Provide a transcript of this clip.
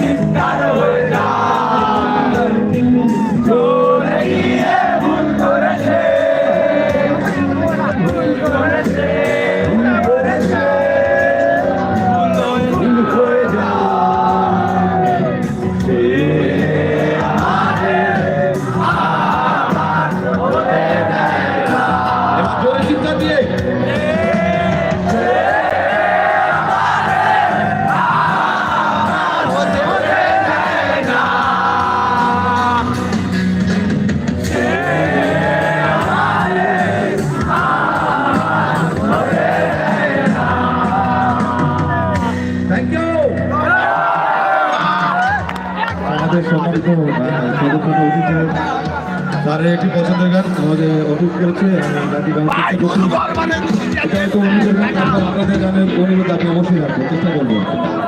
你他的回答。আমাদের সম্মানিত সদস্য অতিথি তার একটি পছন্দের গান আমাদের অফিস করেছে। গানটি গান আপনাদের গানের অনুরোধ আপনি অবশ্যই রাখবেন চেষ্টা করবেন